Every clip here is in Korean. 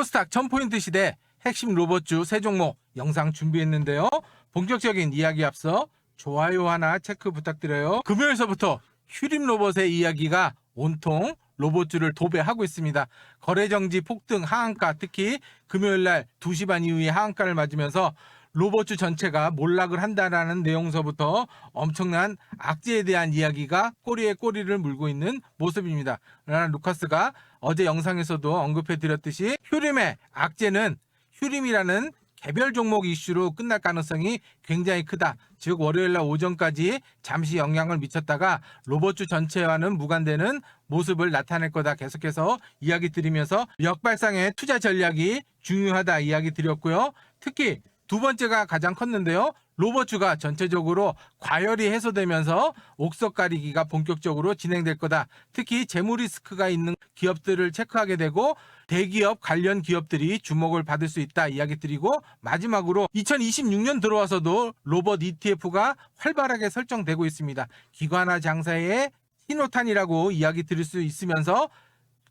코스닥 1000포인트 시대 핵심 로봇주 세 종목 영상 준비했는데요. 본격적인 이야기 앞서 좋아요 하나 체크 부탁드려요. 금요일서부터 휴림 로봇의 이야기가 온통 로봇주를 도배하고 있습니다. 거래 정지 폭등 하한가 특히 금요일 날 2시 반 이후에 하한가를 맞으면서 로봇주 전체가 몰락을 한다라는 내용서부터 엄청난 악재에 대한 이야기가 꼬리에 꼬리를 물고 있는 모습입니다. 루카스가 어제 영상에서도 언급해 드렸듯이 휴림의 악재는 휴림이라는 개별 종목 이슈로 끝날 가능성이 굉장히 크다. 즉 월요일 날 오전까지 잠시 영향을 미쳤다가 로봇주 전체와는 무관되는 모습을 나타낼 거다. 계속해서 이야기 드리면서 역발상의 투자 전략이 중요하다 이야기 드렸고요. 특히 두 번째가 가장 컸는데요. 로봇주가 전체적으로 과열이 해소되면서 옥석 가리기가 본격적으로 진행될 거다. 특히 재무 리스크가 있는 기업들을 체크하게 되고 대기업 관련 기업들이 주목을 받을 수 있다 이야기 드리고 마지막으로 2026년 들어와서도 로봇 ETF가 활발하게 설정되고 있습니다. 기관화 장사의 신호탄이라고 이야기 드릴 수 있으면서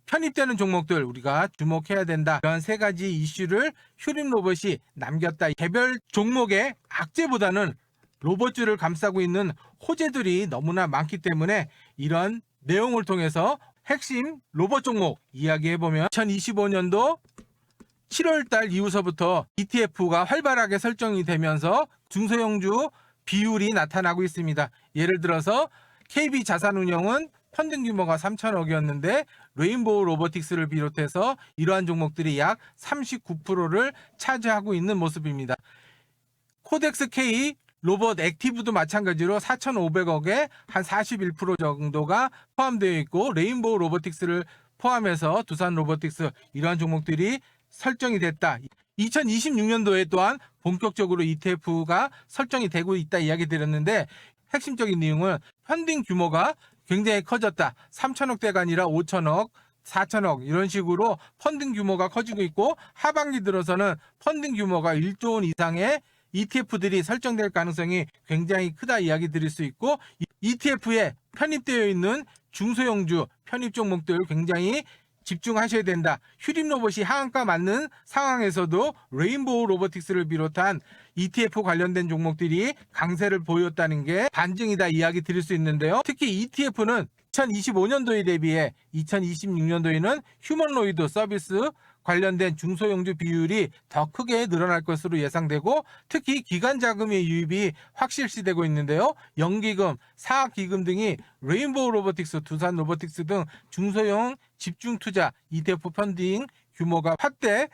편입되는 종목들 우리가 주목해야 된다. 이런 세 가지 이슈를 휴림 로봇이 남겼다. 개별 종목의 악재보다는 로봇주를 감싸고 있는 호재들이 너무나 많기 때문에 이런 내용을 통해서 핵심 로봇 종목 이야기해보면 2025년도 7월달 이후서부터 ETF가 활발하게 설정이 되면서 중소형주 비율이 나타나고 있습니다. 예를 들어서 KB 자산운용은 펀딩 규모가 3천억이었는데 레인보우 로보틱스를 비롯해서 이러한 종목들이 약 39%를 차지하고 있는 모습입니다. 코덱스 K 로봇 액티브도 마찬가지로 4,500억에 한 41% 정도가 포함되어 있고 레인보우 로보틱스를 포함해서 두산 로보틱스 이러한 종목들이 설정이 됐다. 2026년도에 또한 본격적으로 ETF가 설정이 되고 있다 이야기 드렸는데 핵심적인 내용은 펀딩 규모가 굉장히 커졌다. 3천억 대가 아니라 5천억, 4천억 이런 식으로 펀딩 규모가 커지고 있고 하반기 들어서는 펀딩 규모가 1조 원 이상의 ETF들이 설정될 가능성이 굉장히 크다 이야기 드릴 수 있고 ETF에 편입되어 있는 중소형주 편입 종목들 굉장히 집중하셔야 된다. 휴림 로봇이 하한가 맞는 상황에서도 레인보우 로보틱스를 비롯한 ETF 관련된 종목들이 강세를 보였다는 게 반증이다 이야기 드릴 수 있는데요. 특히 ETF는 2025년도에 대비해 2026년도에는 휴먼로이드 서비스 관련된 중소형주 비율이 더 크게 늘어날 것으로 예상되고 특히 기관 자금의 유입이 확실시되고 있는데요. 연기금, 사기금 등이 레인보우 로보틱스, 두산 로보틱스 등 중소형 집중 투자 ETF 펀딩 규모가 확대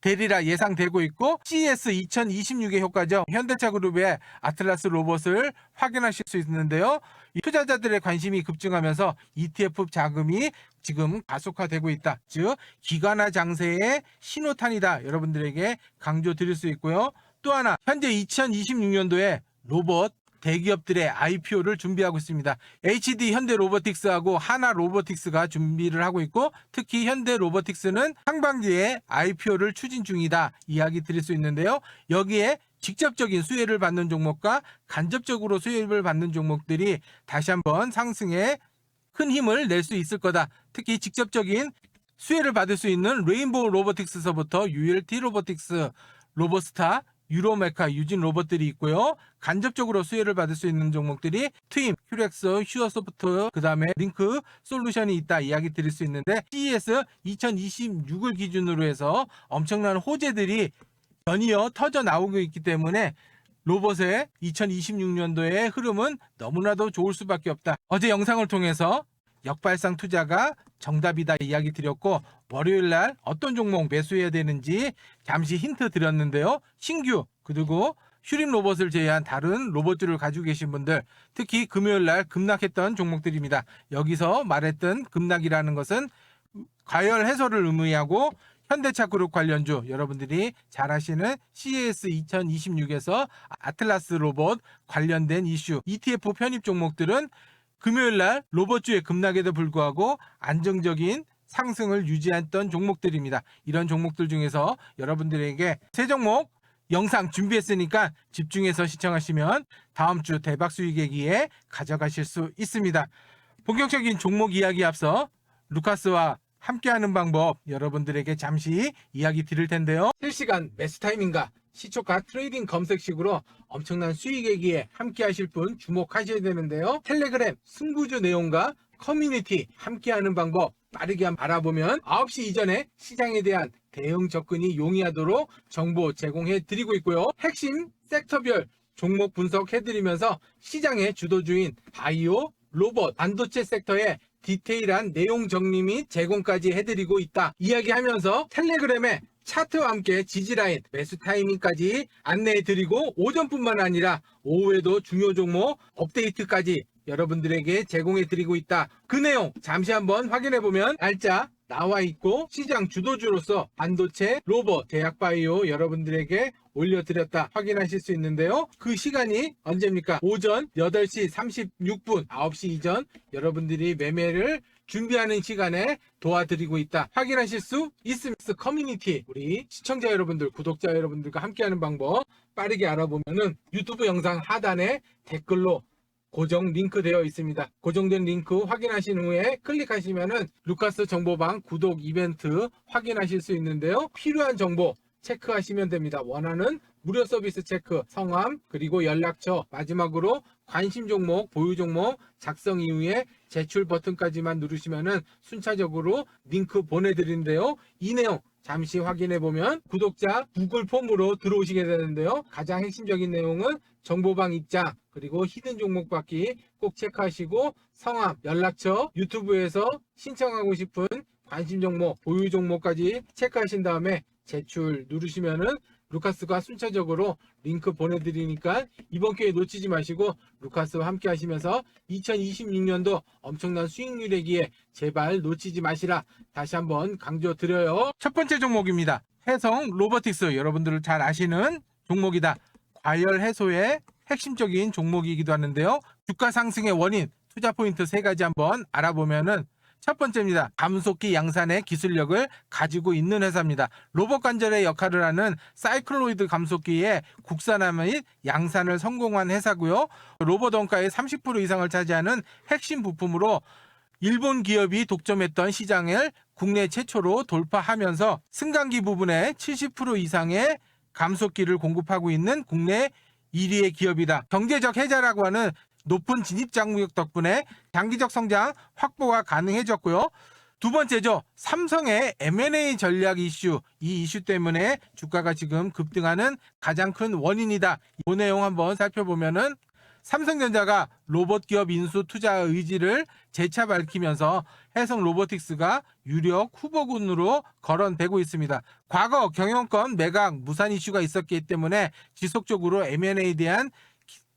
되리라 예상되고 있고 CES 2026의 효과죠. 현대차 그룹의 아틀라스 로봇을 확인하실 수 있는데요. 이 투자자들의 관심이 급증하면서 ETF 자금이 지금 가속화되고 있다. 즉 기관화 장세의 신호탄이다. 여러분들에게 강조 드릴 수 있고요. 또 하나 현재 2026년도에 로봇 대기업들의 IPO를 준비하고 있습니다. HD 현대 로보틱스하고 하나 로보틱스가 준비를 하고 있고 특히 현대 로보틱스는 상반기에 IPO를 추진 중이다 이야기 드릴 수 있는데요. 여기에 직접적인 수혜를 받는 종목과 간접적으로 수혜를 받는 종목들이 다시 한번 상승에 큰 힘을 낼 수 있을 거다. 특히 직접적인 수혜를 받을 수 있는 레인보우 로보틱스서부터 ULT 로보틱스, 로보스타, 유로메카, 유진 로봇들이 있고요. 간접적으로 수혜를 받을 수 있는 종목들이 트임, 휴렉스, 슈어소프트, 그 다음에 링크 솔루션이 있다 이야기 드릴 수 있는데 CES 2026을 기준으로 해서 엄청난 호재들이 연이어 터져 나오고 있기 때문에 로봇의 2026년도의 흐름은 너무나도 좋을 수밖에 없다. 어제 영상을 통해서 역발상 투자가 정답이다 이야기 드렸고 월요일 날 어떤 종목 매수해야 되는지 잠시 힌트 드렸는데요. 신규 그리고 휴림 로봇을 제외한 다른 로봇들을 가지고 계신 분들 특히 금요일 날 급락했던 종목들입니다. 여기서 말했던 급락이라는 것은 과열 해소를 의미하고 현대차 그룹 관련주 여러분들이 잘 아시는 CES 2026에서 아틀라스 로봇 관련된 이슈 ETF 편입 종목들은 금요일 날 로봇주의 급락에도 불구하고 안정적인 상승을 유지했던 종목들입니다. 이런 종목들 중에서 여러분들에게 세 종목 영상 준비했으니까 집중해서 시청하시면 다음 주 대박 수익의 기회 가져가실 수 있습니다. 본격적인 종목 이야기 앞서 루카스와 함께하는 방법 여러분들에게 잠시 이야기 드릴 텐데요. 실시간 타이밍과 시초가 트레이딩 검색식으로 엄청난 수익에기에 함께하실 분 주목하셔야 되는데요. 텔레그램 승부주 내용과 커뮤니티 함께하는 방법 빠르게 알아보면 9시 이전에 시장에 대한 대응 접근이 용이하도록 정보 제공해 드리고 있고요. 핵심 섹터별 종목 분석해 드리면서 시장의 주도주인 바이오, 로봇, 반도체 섹터의 디테일한 내용 정리 및 제공까지 해드리고 있다. 이야기하면서 텔레그램에 차트와 함께 지지라인, 매수 타이밍까지 안내해드리고 오전뿐만 아니라 오후에도 중요 종목 업데이트까지 여러분들에게 제공해드리고 있다. 그 내용 잠시 한번 확인해보면 날짜 나와 있고 시장 주도주로서 반도체, 로봇, 제약바이오 여러분들에게 올려드렸다 확인하실 수 있는데요. 그 시간이 언제입니까? 오전 8시 36분 9시 이전 여러분들이 매매를 준비하는 시간에 도와드리고 있다. 확인하실 수 있습니다. 커뮤니티 우리 시청자 여러분들, 구독자 여러분들과 함께하는 방법 빠르게 알아보면은 유튜브 영상 하단에 댓글로 고정 링크 되어 있습니다. 고정된 링크 확인하신 후에 클릭하시면은 루카스 정보방 구독 이벤트 확인하실 수 있는데요. 필요한 정보 체크하시면 됩니다. 원하는 무료 서비스 체크, 성함, 그리고 연락처, 마지막으로 관심 종목, 보유 종목 작성 이후에 제출 버튼까지만 누르시면은 순차적으로 링크 보내드리는데요. 이 내용 잠시 확인해 보면 구독자 구글 폼으로 들어오시게 되는데요. 가장 핵심적인 내용은 정보방 입장 그리고 히든 종목 받기 꼭 체크하시고 성함, 연락처, 유튜브에서 신청하고 싶은 관심 종목, 보유 종목까지 체크하신 다음에 제출 누르시면은 루카스가 순차적으로 링크 보내드리니까 이번 기회 놓치지 마시고 루카스와 함께 하시면서 2026년도 엄청난 수익률이기에 제발 놓치지 마시라 다시 한번 강조드려요. 첫 번째 종목입니다. 해성 로보틱스 여러분들 잘 아시는 종목이다. 과열 해소의 핵심적인 종목이기도 하는데요. 주가 상승의 원인, 투자 포인트 세 가지 한번 알아보면은 첫 번째입니다. 감속기 양산의 기술력을 가지고 있는 회사입니다. 로봇 관절의 역할을 하는 사이클로이드 감속기의 국산화 및 양산을 성공한 회사고요. 로봇 원가의 30% 이상을 차지하는 핵심 부품으로 일본 기업이 독점했던 시장을 국내 최초로 돌파하면서 승강기 부분의 70% 이상의 감속기를 공급하고 있는 국내 1위의 기업이다. 경제적 해자라고 하는 높은 진입 장벽 덕분에 장기적 성장 확보가 가능해졌고요. 두 번째죠. 삼성의 M&A 전략 이슈. 이 이슈 때문에 주가가 지금 급등하는 가장 큰 원인이다. 이 내용 한번 살펴보면은 삼성전자가 로봇 기업 인수 투자 의지를 재차 밝히면서 해성 로보틱스가 유력 후보군으로 거론되고 있습니다. 과거 경영권 매각 무산 이슈가 있었기 때문에 지속적으로 M&A에 대한 기-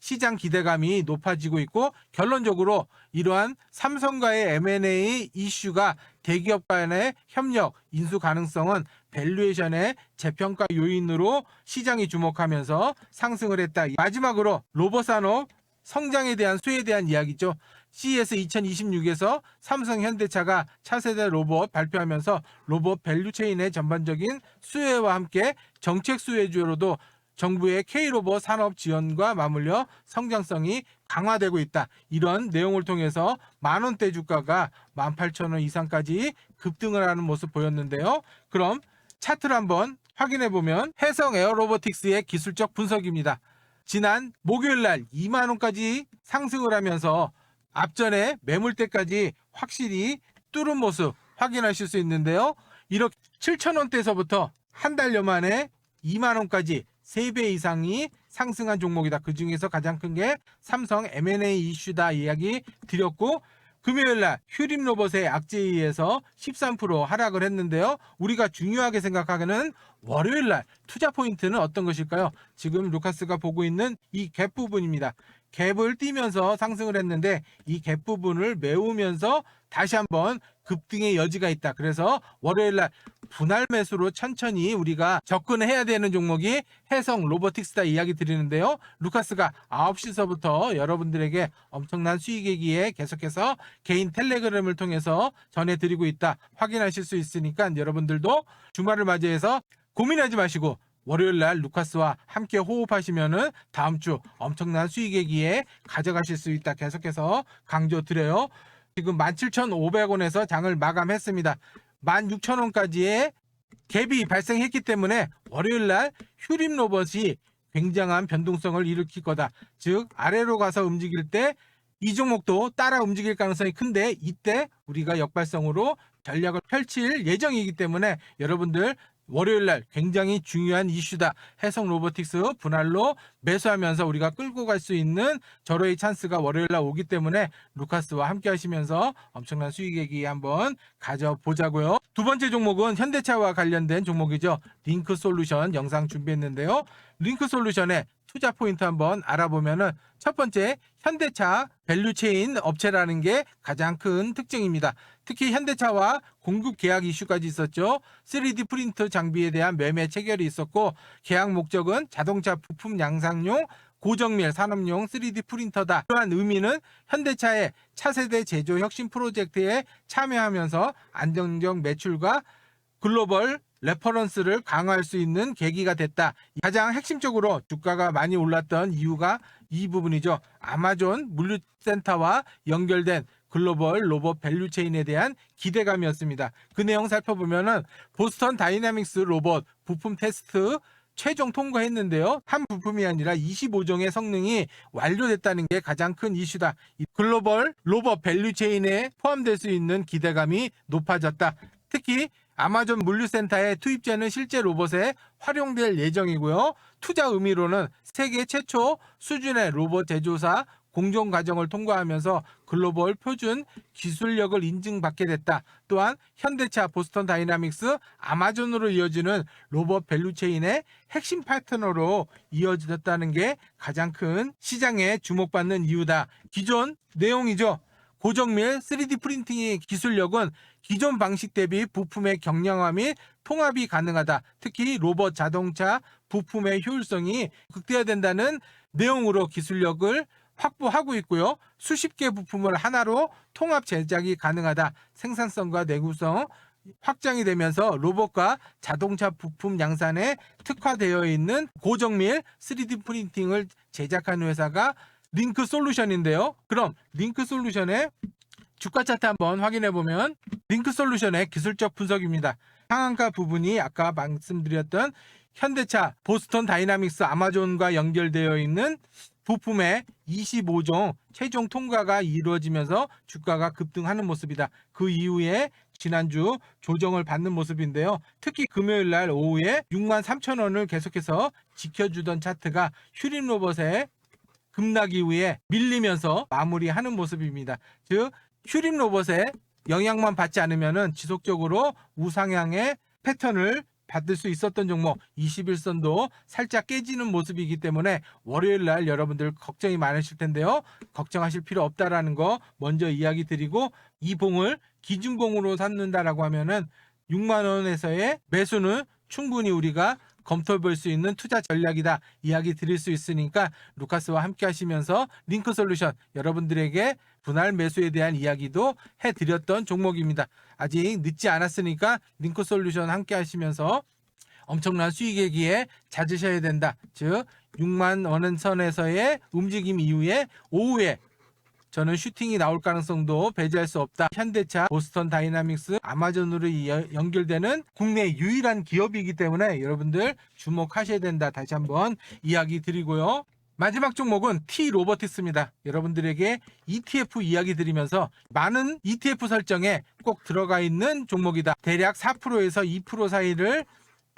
시장 기대감이 높아지고 있고 결론적으로 이러한 삼성과의 M&A 이슈가 대기업 간의 협력, 인수 가능성은 밸류에이션의 재평가 요인으로 시장이 주목하면서 상승을 했다. 마지막으로 로봇 산업 성장에 대한 수에 대한 이야기죠. CES 2026에서 삼성 현대차가 차세대 로봇 발표하면서 로봇 밸류체인의 전반적인 수혜와 함께 정책 수혜주로도 정부의 K로봇 산업 지원과 맞물려 성장성이 강화되고 있다. 이런 내용을 통해서 만 원대 주가가 18,000원 이상까지 급등을 하는 모습 보였는데요. 그럼 차트를 한번 확인해 보면 해성 에어로보틱스의 기술적 분석입니다. 지난 목요일 날 2만 원까지 상승을 하면서 앞전에 매물대까지 확실히 뚫은 모습 확인하실 수 있는데요. 이렇게 7천 원대에서부터 한 달여 만에 2만 원까지 3배 이상이 상승한 종목이다. 그 중에서 가장 큰 게 삼성 M&A 이슈다 이야기 드렸고 금요일 날 휴림 로봇의 악재에 의해서 13% 하락을 했는데요. 우리가 중요하게 생각하기는 월요일 날 투자 포인트는 어떤 것일까요? 지금 루카스가 보고 있는 이 갭 부분입니다. 갭을 띄면서 상승을 했는데 이 갭 부분을 메우면서 다시 한번 급등의 여지가 있다. 그래서 월요일 날 분할 매수로 천천히 우리가 접근해야 되는 종목이 해성 로보틱스다 이야기 드리는데요. 루카스가 9시서부터 여러분들에게 엄청난 수익이기에 계속해서 개인 텔레그램을 통해서 전해드리고 있다. 확인하실 수 있으니까 여러분들도 주말을 맞이해서 고민하지 마시고 월요일 날 루카스와 함께 호흡하시면은 다음 주 엄청난 수익이기에 가져가실 수 있다. 계속해서 강조드려요. 지금 17,500원에서 장을 마감했습니다. 16,000원까지의 갭이 발생했기 때문에 월요일 날 휴림 로봇이 굉장한 변동성을 일으킬 거다. 즉 아래로 가서 움직일 때 이 종목도 따라 움직일 가능성이 큰데 이때 우리가 역발성으로 전략을 펼칠 예정이기 때문에 여러분들 월요일 날 굉장히 중요한 이슈다. 해성 로보틱스 분할로 매수하면서 우리가 끌고 갈 수 있는 절호의 찬스가 월요일 날 오기 때문에 루카스와 함께 하시면서 엄청난 수익액이 한번 가져보자고요. 두 번째 종목은 현대차와 관련된 종목이죠. 링크 솔루션 영상 준비했는데요. 링크 솔루션의 투자 포인트 한번 알아보면은 첫 번째 현대차 밸류체인 업체라는 게 가장 큰 특징입니다. 특히 현대차와 공급 계약 이슈까지 있었죠. 3D 프린터 장비에 대한 매매 체결이 있었고 계약 목적은 자동차 부품 양상용 고정밀 산업용 3D 프린터다. 이러한 의미는 현대차의 차세대 제조 혁신 프로젝트에 참여하면서 안정적 매출과 글로벌 레퍼런스를 강화할 수 있는 계기가 됐다. 가장 핵심적으로 주가가 많이 올랐던 이유가 이 부분이죠. 아마존 물류센터와 연결된 글로벌 로봇 밸류체인에 대한 기대감이었습니다. 그 내용 살펴보면은 보스턴 다이나믹스 로봇 부품 테스트 최종 통과했는데요. 한 부품이 아니라 25종의 성능이 완료됐다는 게 가장 큰 이슈다. 이 글로벌 로봇 밸류체인에 포함될 수 있는 기대감이 높아졌다. 특히 아마존 물류센터의 투입되는 실제 로봇에 활용될 예정이고요. 투자 의미로는 세계 최초 수준의 로봇 제조사 공정 과정을 통과하면서 글로벌 표준 기술력을 인증받게 됐다. 또한 현대차, 보스턴 다이나믹스, 아마존으로 이어지는 로봇 밸류체인의 핵심 파트너로 이어졌다는 게 가장 큰 시장에 주목받는 이유다. 기존 내용이죠. 고정밀 3D 프린팅의 기술력은 기존 방식 대비 부품의 경량화 및 통합이 가능하다. 특히 로봇 자동차 부품의 효율성이 극대화된다는 내용으로 기술력을 확보하고 있고요. 수십 개 부품을 하나로 통합 제작이 가능하다. 생산성과 내구성 확장이 되면서 로봇과 자동차 부품 양산에 특화되어 있는 고정밀 3D 프린팅을 제작하는 회사가 링크 솔루션인데요. 그럼 링크 솔루션의 주가 차트 한번 확인해 보면 링크 솔루션의 기술적 분석입니다. 상한가 부분이 아까 말씀드렸던 현대차, 보스턴 다이나믹스, 아마존과 연결되어 있는 부품의 25종 최종 통과가 이루어지면서 주가가 급등하는 모습이다. 그 이후에 지난주 조정을 받는 모습인데요. 특히 금요일 날 오후에 6만 3천 원을 계속해서 지켜주던 차트가 휴림 로봇의 급락 이후에 밀리면서 마무리하는 모습입니다. 즉 휴림 로봇의 영향만 받지 않으면은 지속적으로 우상향의 패턴을 받을 수 있었던 종목 21선도 살짝 깨지는 모습이기 때문에 월요일 날 여러분들 걱정이 많으실 텐데요. 걱정하실 필요 없다라는 거 먼저 이야기 드리고 이 봉을 기준봉으로 삼는다라고 하면은 6만 원에서의 매수는 충분히 우리가 검토해 볼 수 있는 투자 전략이다 이야기 드릴 수 있으니까 루카스와 함께 하시면서 링크 솔루션 여러분들에게 분할 매수에 대한 이야기도 해 드렸던 종목입니다. 아직 늦지 않았으니까 링크 솔루션 함께 하시면서 엄청난 수익액기에 찾으셔야 된다. 즉 6만 원 선에서의 움직임 이후에 오후에 저는 슈팅이 나올 가능성도 배제할 수 없다. 현대차, 보스턴 다이나믹스, 아마존으로 이- 연결되는 국내 유일한 기업이기 때문에 여러분들 주목하셔야 된다. 다시 한번 이야기 드리고요. 마지막 종목은 T 로버티스입니다. 여러분들에게 ETF 이야기 드리면서 많은 ETF 설정에 꼭 들어가 있는 종목이다. 대략 4%에서 2% 사이를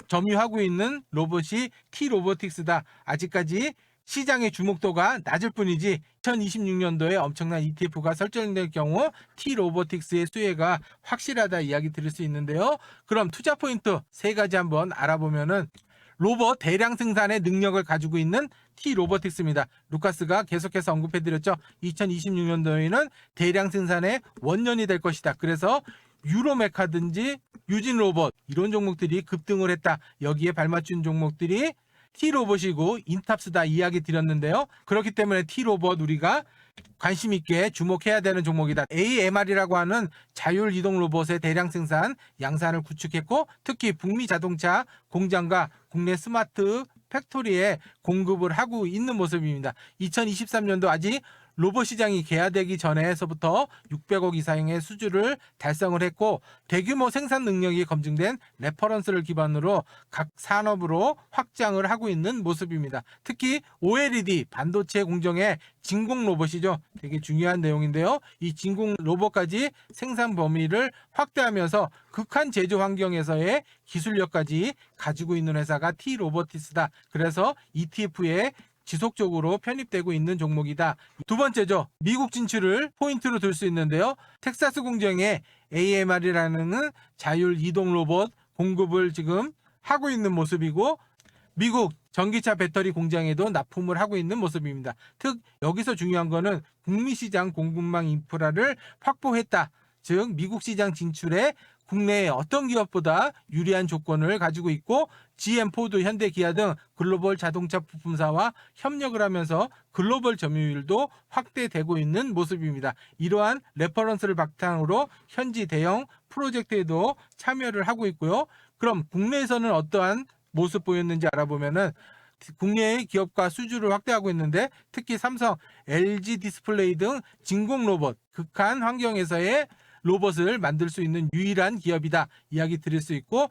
점유하고 있는 로봇이 T 로보틱스다. 아직까지 시장의 주목도가 낮을 뿐이지 2026년도에 엄청난 ETF가 설정될 경우 T 로보틱스의 수혜가 확실하다 이야기 드릴 수 있는데요. 그럼 투자 포인트 세 가지 한번 알아보면은 로봇 대량 생산의 능력을 가지고 있는 T 로보틱스입니다. 루카스가 계속해서 언급해드렸죠. 2026년도에는 대량 생산의 원년이 될 것이다. 그래서 유로메카든지 유진 로봇 이런 종목들이 급등을 했다. 여기에 발맞춘 종목들이 T 로봇이고 인탑스다 이야기 드렸는데요. 그렇기 때문에 T 로봇 우리가 관심 있게 주목해야 되는 종목이다. AMR이라고 하는 자율 이동 로봇의 대량 생산 양산을 구축했고 특히 북미 자동차 공장과 국내 스마트 팩토리에 공급을 하고 있는 모습입니다. 2023년도 아직 로봇 시장이 개화되기 전에서부터 600억 이상의 수주를 달성을 했고 대규모 생산 능력이 검증된 레퍼런스를 기반으로 각 산업으로 확장을 하고 있는 모습입니다. 특히 OLED 반도체 공정의 진공 로봇이죠. 되게 중요한 내용인데요. 이 진공 로봇까지 생산 범위를 확대하면서 극한 제조 환경에서의 기술력까지 가지고 있는 회사가 T 로보티스다. 그래서 ETF에 지속적으로 편입되고 있는 종목이다. 두 번째죠. 미국 진출을 포인트로 들 수 있는데요. 텍사스 공정에 AMR이라는 자율 이동 로봇 공급을 지금 하고 있는 모습이고 미국 전기차 배터리 공장에도 납품을 하고 있는 모습입니다. 특 여기서 중요한 거는 북미 시장 공급망 인프라를 확보했다. 즉 미국 시장 진출에 국내의 어떤 기업보다 유리한 조건을 가지고 있고 GM, 포드, 현대, 기아 등 글로벌 자동차 부품사와 협력을 하면서 글로벌 점유율도 확대되고 있는 모습입니다. 이러한 레퍼런스를 바탕으로 현지 대형 프로젝트에도 참여를 하고 있고요. 그럼 국내에서는 어떠한 모습 보였는지 알아보면은 국내의 기업과 수주를 확대하고 있는데 특히 삼성, LG 디스플레이 등 진공 로봇, 극한 환경에서의 로봇을 만들 수 있는 유일한 기업이다 이야기 드릴 수 있고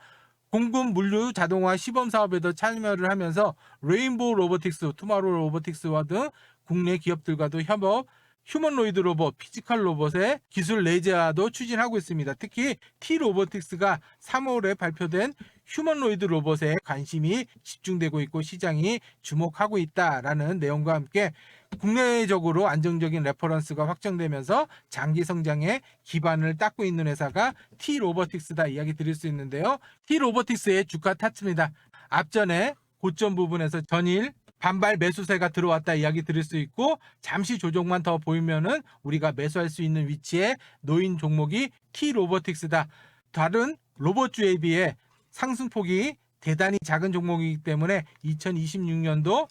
공급 물류 자동화 시범 사업에도 참여를 하면서 레인보우 로보틱스, 투마로 로보틱스와 등 국내 기업들과도 협업, 휴먼로이드 로봇, 피지컬 로봇의 기술 내재화도 추진하고 있습니다. 특히 T 로보틱스가 3월에 발표된 휴먼로이드 로봇에 관심이 집중되고 있고 시장이 주목하고 있다라는 내용과 함께 국내적으로 안정적인 레퍼런스가 확정되면서 장기 성장에 기반을 닦고 있는 회사가 T 로보틱스다 이야기 드릴 수 있는데요. T 로보틱스의 주가 타츠입니다. 앞전에 고점 부분에서 전일 반발 매수세가 들어왔다 이야기 드릴 수 있고 잠시 조정만 더 보이면은 우리가 매수할 수 있는 위치에 놓인 종목이 T 로보틱스다. 다른 로봇주에 비해 상승폭이 대단히 작은 종목이기 때문에 2026년도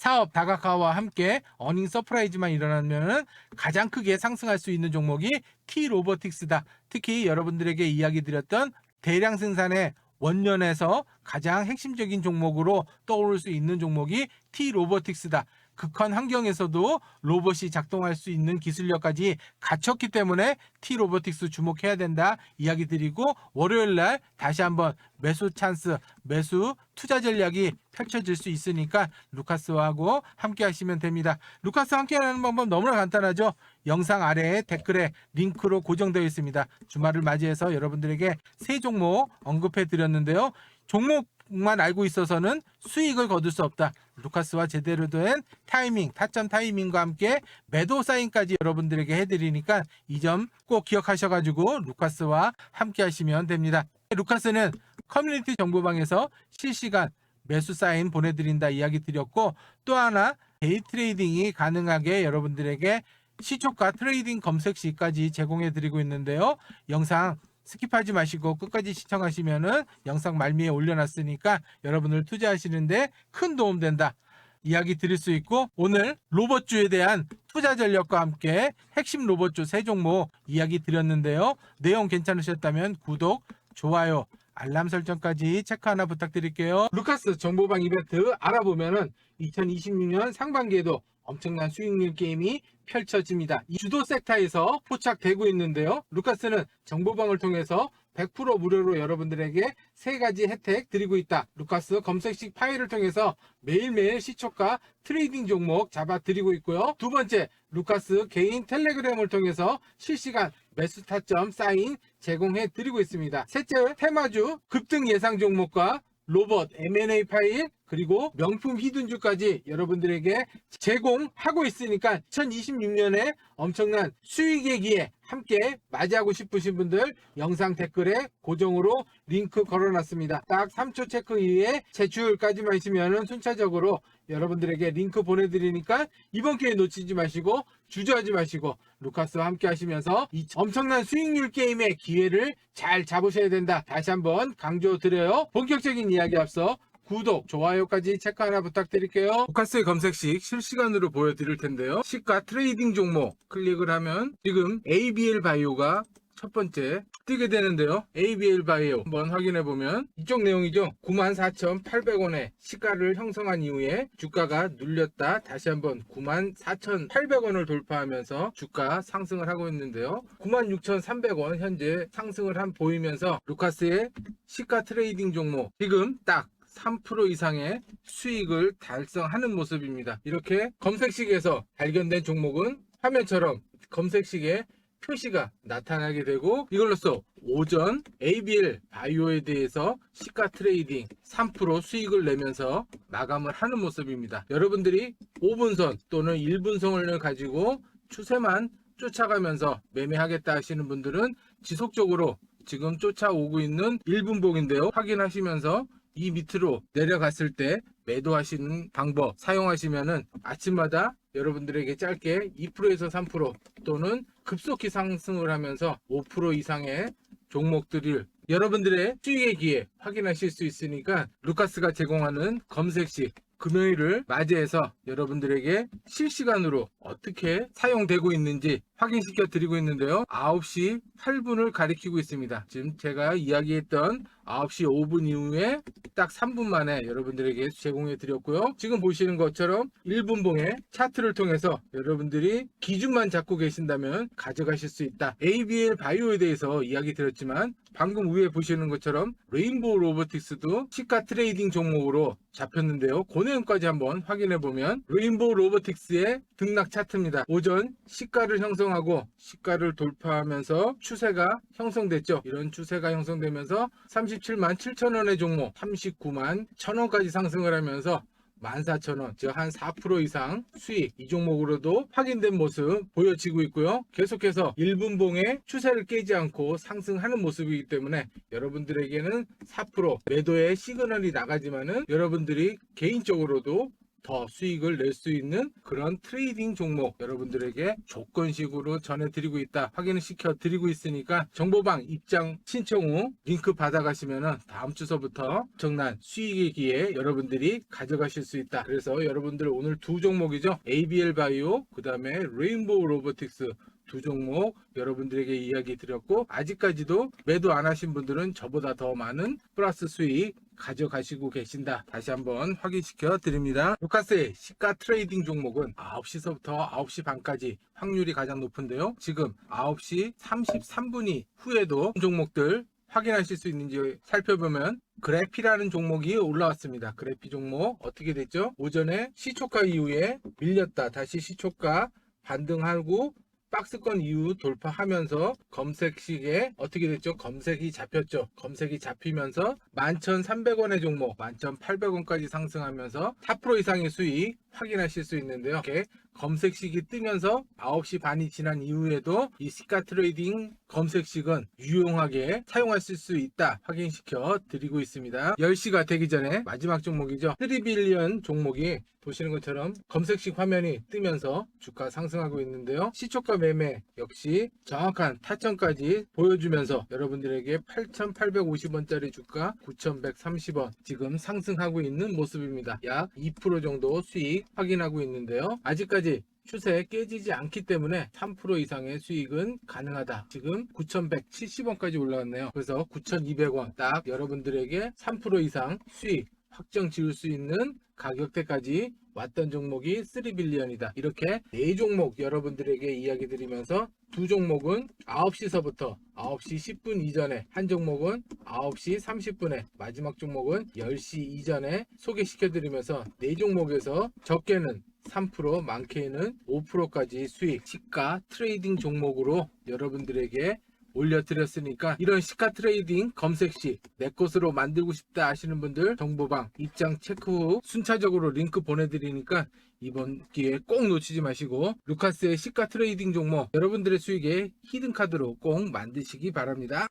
사업 다각화와 함께 어닝 서프라이즈만 일어나면은 가장 크게 상승할 수 있는 종목이 T 로보틱스다. 특히 여러분들에게 이야기 드렸던 대량 생산의 원년에서 가장 핵심적인 종목으로 떠오를 수 있는 종목이 T 로보틱스다. 극한 환경에서도 로봇이 작동할 수 있는 기술력까지 갖췄기 때문에 T 로보틱스 주목해야 된다 이야기 드리고 월요일 날 다시 한번 매수 찬스, 매수 투자 전략이 펼쳐질 수 있으니까 루카스하고 함께 하시면 됩니다. 루카스 함께 하는 방법 너무나 간단하죠. 영상 아래에 댓글에 링크로 고정되어 있습니다. 주말을 맞이해서 여러분들에게 세 종목 언급해 드렸는데요. 종목 만 알고 있어서는 수익을 거둘 수 없다. 루카스와 제대로 된 타이밍, 타점 타이밍과 함께 매도 사인까지 여러분들에게 해드리니까 이 점 꼭 기억하셔가지고 루카스와 함께 하시면 됩니다. 루카스는 커뮤니티 정보방에서 실시간 매수 사인 보내드린다 이야기 드렸고 또 하나 데이 트레이딩이 가능하게 여러분들에게 시초가 트레이딩 검색 시까지 제공해 드리고 있는데요. 영상 스킵하지 마시고 끝까지 시청하시면은 영상 말미에 올려놨으니까 여러분들 투자하시는데 큰 도움 된다. 이야기 드릴 수 있고 오늘 로봇주에 대한 투자 전략과 함께 핵심 로봇주 세 종목 이야기 드렸는데요. 내용 괜찮으셨다면 구독, 좋아요, 알람 설정까지 체크 하나 부탁드릴게요. 루카스 정보방 이벤트 알아보면은 2026년 상반기에도 엄청난 수익률 게임이 펼쳐집니다. 이 주도 섹터에서 포착되고 있는데요. 루카스는 정보방을 통해서 100% 무료로 여러분들에게 세 가지 혜택 드리고 있다. 루카스 검색식 파일을 통해서 매일매일 시초가 트레이딩 종목 잡아 드리고 있고요. 두 번째, 루카스 개인 텔레그램을 통해서 실시간 매수 타점 사인 제공해 드리고 있습니다. 셋째, 테마주 급등 예상 종목과 로봇 M&A 파일 그리고 명품 히든주까지 여러분들에게 제공하고 있으니까 2026년에 엄청난 수익의 기회 함께 맞이하고 싶으신 분들 영상 댓글에 고정으로 링크 걸어놨습니다. 딱 3초 체크 이후에 제출까지만 있으면 순차적으로 여러분들에게 링크 보내드리니까 이번 기회 놓치지 마시고 주저하지 마시고 루카스와 함께 하시면서 이 엄청난 수익률 게임의 기회를 잘 잡으셔야 된다. 다시 한번 강조드려요. 본격적인 이야기 앞서 구독, 좋아요까지 체크 하나 부탁드릴게요. 루카스의 검색식 실시간으로 보여드릴 텐데요. 시가 트레이딩 종목 클릭을 하면 지금 ABL 바이오가 첫 번째 뜨게 되는데요. ABL 바이오 한번 확인해 보면 이쪽 내용이죠. 94,800원에 시가를 형성한 이후에 주가가 눌렸다 다시 한번 94,800원을 돌파하면서 주가 상승을 하고 있는데요. 96,300원 현재 상승을 한 보이면서 루카스의 시가 트레이딩 종목 지금 딱 3% 이상의 수익을 달성하는 모습입니다. 이렇게 검색식에서 발견된 종목은 화면처럼 검색식에 표시가 나타나게 되고 이걸로써 오전 ABL 바이오에 대해서 시가 트레이딩 3% 수익을 내면서 마감을 하는 모습입니다. 여러분들이 5분선 또는 1분선을 가지고 추세만 쫓아가면서 매매하겠다 하시는 분들은 지속적으로 지금 쫓아오고 있는 1분봉인데요. 확인하시면서 이 밑으로 내려갔을 때 매도하시는 방법 사용하시면은 아침마다 여러분들에게 짧게 2%에서 3% 또는 급속히 상승을 하면서 5% 이상의 종목들을 여러분들의 수익의 기회 확인하실 수 있으니까 루카스가 제공하는 검색식 금요일을 맞이해서 여러분들에게 실시간으로 어떻게 사용되고 있는지 확인시켜 드리고 있는데요. 9시 8분을 가리키고 있습니다. 지금 제가 이야기했던 9시 5분 이후에 딱 3분 만에 여러분들에게 제공해 드렸고요. 지금 보시는 것처럼 1분봉의 차트를 통해서 여러분들이 기준만 잡고 계신다면 가져가실 수 있다. ABL 바이오에 대해서 이야기 드렸지만 방금 위에 보시는 것처럼 레인보우 로보틱스도 시가 트레이딩 종목으로 잡혔는데요. 그 내용까지 한번 확인해 보면 레인보우 로보틱스의 등락 차트입니다. 오전 시가를 형성 하고 시가를 돌파하면서 추세가 형성됐죠. 이런 추세가 형성되면서 37만 7천 원의 종목 39만 1천 원까지 상승을 하면서 14,000원, 즉 한 4% 이상 수익 이 종목으로도 확인된 모습 보여지고 있고요. 계속해서 1분봉의 추세를 깨지 않고 상승하는 모습이기 때문에 여러분들에게는 4% 매도의 시그널이 나가지만은 여러분들이 개인적으로도 더 수익을 낼 수 있는 그런 트레이딩 종목 여러분들에게 조건식으로 전해드리고 있다. 확인을 시켜 드리고 있으니까 정보방 입장 신청 후 링크 받아가시면 다음 주서부터 엄청난 수익의 기회 여러분들이 가져가실 수 있다. 그래서 여러분들 오늘 두 종목이죠. ABL 바이오 그 다음에 레인보우 로보틱스 두 종목 여러분들에게 이야기 드렸고 아직까지도 매도 안 하신 분들은 저보다 더 많은 플러스 수익 가져가시고 계신다. 다시 한번 확인시켜 드립니다. 루카스의 시가 트레이딩 종목은 9시서부터 9시 반까지 확률이 가장 높은데요. 지금 9시 33분이 후에도 종목들 확인하실 수 있는지 살펴보면 그래피라는 종목이 올라왔습니다. 그래피 종목 어떻게 됐죠? 오전에 시초가 이후에 밀렸다. 다시 시초가 반등하고 박스권 이후 돌파하면서 검색식에 어떻게 됐죠? 검색이 잡혔죠. 검색이 잡히면서 11,300원의 종목 11,800원까지 상승하면서 4% 이상의 수익 확인하실 수 있는데요. 이렇게 검색식이 뜨면서 9시 반이 지난 이후에도 이 시가 트레이딩 검색식은 유용하게 사용하실 수 있다 확인시켜 드리고 있습니다. 10시가 되기 전에 마지막 종목이죠. 3빌리언 종목이 보시는 것처럼 검색식 화면이 뜨면서 주가 상승하고 있는데요. 시초가 매매 역시 정확한 타점까지 보여주면서 여러분들에게 8,850원짜리 주가 9,130원 지금 상승하고 있는 모습입니다. 약 2% 정도 수익 확인하고 있는데요. 아직까지 추세 깨지지 않기 때문에 3% 이상의 수익은 가능하다. 지금 9,170원까지 올라왔네요. 그래서 9,200원 딱 여러분들에게 3% 이상 수익 확정 지을 수 있는 가격대까지 왔던 종목이 3빌리언이다. 이렇게 네 종목 여러분들에게 이야기 드리면서 두 종목은 9시서부터 9시 10분 이전에 한 종목은 9시 30분에 마지막 종목은 10시 이전에 소개시켜 드리면서 네 종목에서 적게는 3% 많게는 5%까지 수익 시가 트레이딩 종목으로 여러분들에게 올려드렸으니까 이런 시가 트레이딩 검색 시내 것으로 만들고 싶다 하시는 분들 정보방 입장 체크 후 순차적으로 링크 보내드리니까 이번 기회에 꼭 놓치지 마시고 루카스의 시가 트레이딩 종목 여러분들의 수익에 히든카드로 꼭 만드시기 바랍니다.